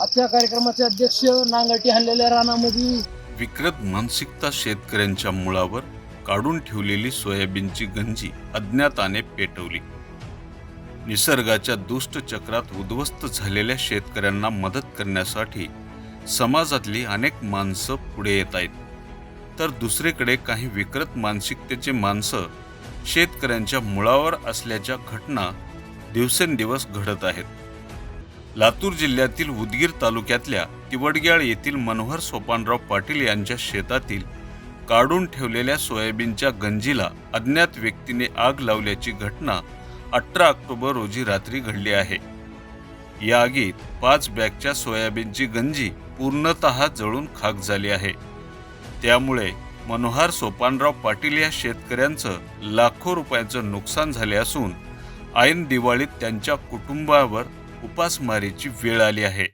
आजच्या कार्यक्रमाचे अध्यक्ष नांगटी हल्लेल्या रानामध्ये. विकृत मानसिकता शेतकऱ्यांच्या मुळावर काढून ठेवलेली सोयाबीनची गंजी अज्ञाताने पेटवली. निसर्गाच्या दुष्ट चक्रात उद्ध्वस्त झालेल्या शेतकऱ्यांना मदत करण्यासाठी समाजातली अनेक माणसं पुढे येत आहेत. तर दुसरीकडे काही विकृत मानसिकतेचे माणसं शेतकऱ्यांच्या मुळावर असल्याच्या घटना दिवसेंदिवस घडत आहेत. लातूर जिल्ह्यातील उदगीर तालुक्यातल्या तिवडग्याळ येथील मनोहर सोपानराव पाटील यांच्या शेतातील काढून ठेवलेल्या सोयाबीनच्या गंजीला अज्ञात व्यक्तीने आग लावल्याची घटना अठरा ऑक्टोबर रोजी रात्री घडली आहे. या आगीत पाच बॅगच्या सोयाबीनची गंजी पूर्णतः जळून खाक झाली आहे. त्यामुळे मनोहर सोपानराव पाटील या शेतकऱ्यांचं लाखो रुपयांचं नुकसान झाले असून ऐन दिवाळीत त्यांच्या कुटुंबावर उपासमारीची वेळ आली आहे.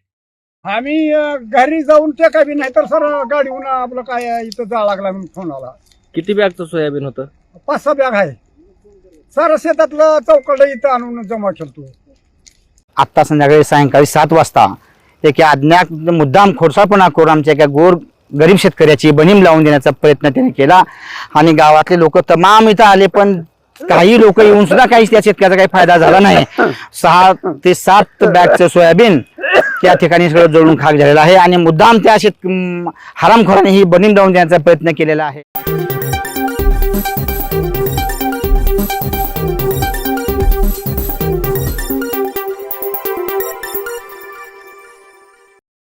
आम्ही घरी जाऊन ते काही नाही तर सर गाडीहून आपलं काय आहे, इथं जाळं लागला म्हणून फोन आला. किती बॅगचं सोयाबीन होतं? पाच सहा बॅग आहे. सर शेतातलं चौकड इथं आणून जमा केलतो. आत्ता संध्याकाळी सायंकाळी सात वाजता एका अज्ञात मुद्दाम खोडसाळपणा करून आमच्या एका गोर गरीब शेतकऱ्याची बनीम लावून देण्याचा प्रयत्न त्याने केला. आणि गावातले लोक तमाम इथं आले पण काही लोक येऊन सुद्धा काही त्या शेतकऱ्याचा काही फायदा झाला नाही. सहा ते सात बॅगचं सोयाबीन त्या ठिकाणी सगळं जळून खाक झालेला आहे. आणि मुद्दाम त्या शेत हरामखोराने ही बनीम लावून देण्याचा प्रयत्न केलेला आहे.